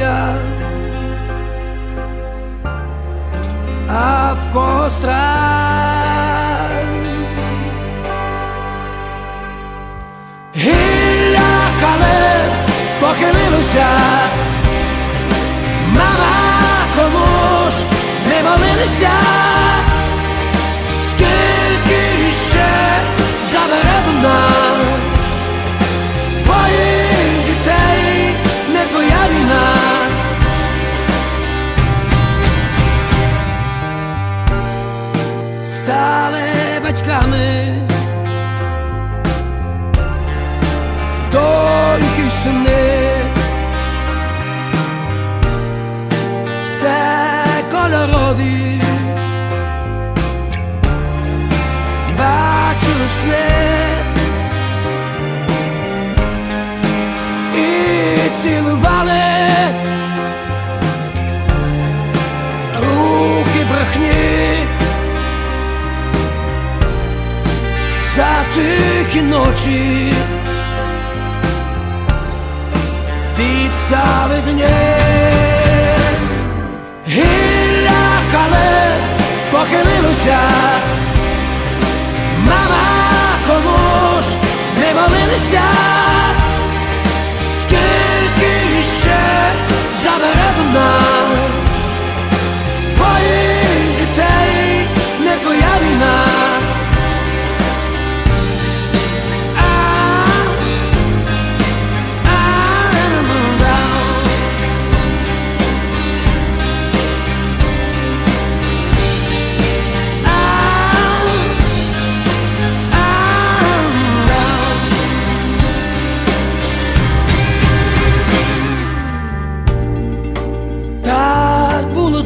Αφκοστά αυκόστρα Ήλια το χελίλουσιά Стали батьками, доньки й все кольорові. бачили сни і цілували тихі ночі. Віддали дні. Гілля кале похилилося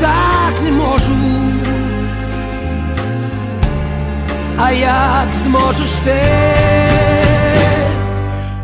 Так не можу, а як зможеш ти?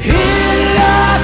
Гілля